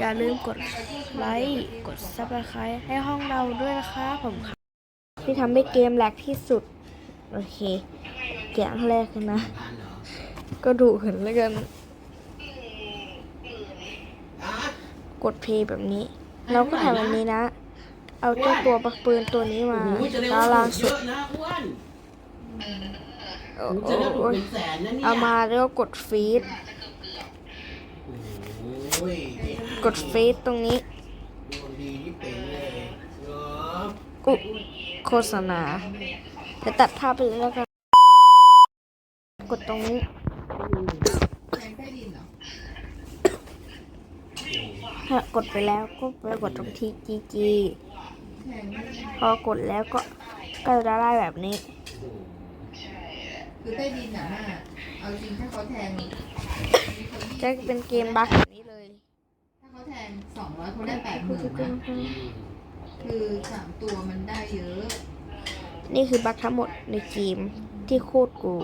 อย่าลืมกดไลค์กดซับสไครต์ให้ห้องเราด้วยนะคะผมค่ะที่ทำให้เกมแหลกที่สุด โอเคแกะอันแรกนนะ ก็ดูเห็นแล้วกัน กดเพย์แบบนี้ เราก็ทำแบบนี้นะ เอาเจ้าตัวปักปืนตัวนี้มาโอ้านว่าล่างสุดอะนะอ้วนโอ้จะได้โหเป็นแสนนะเนี่ยเอามาแล้วกดฟีด โอ้ย กดฟีดตรงนี้ดวงดีที่เป็นเลยเหรออุยโฆษณาจะตัดภาพไปเลยแล้วกันกดตรงนี้ถ้ากดไปแล้วก็ไปกดตรงที่ GG พอกดแล้วก็ก็จะได้แบบนี้ คือใต้ดินอะแม่เอาจริงถ้าเขาแทงจะเป็นเกมบั๊กแบบนี้เลย ถ้าเขาแทง สองร้อยเขาได้แปดหมื่นนะคือสามตัวมันได้เยอะ นี่คือบั๊กทั้งหมดในเกมที่โคตรกู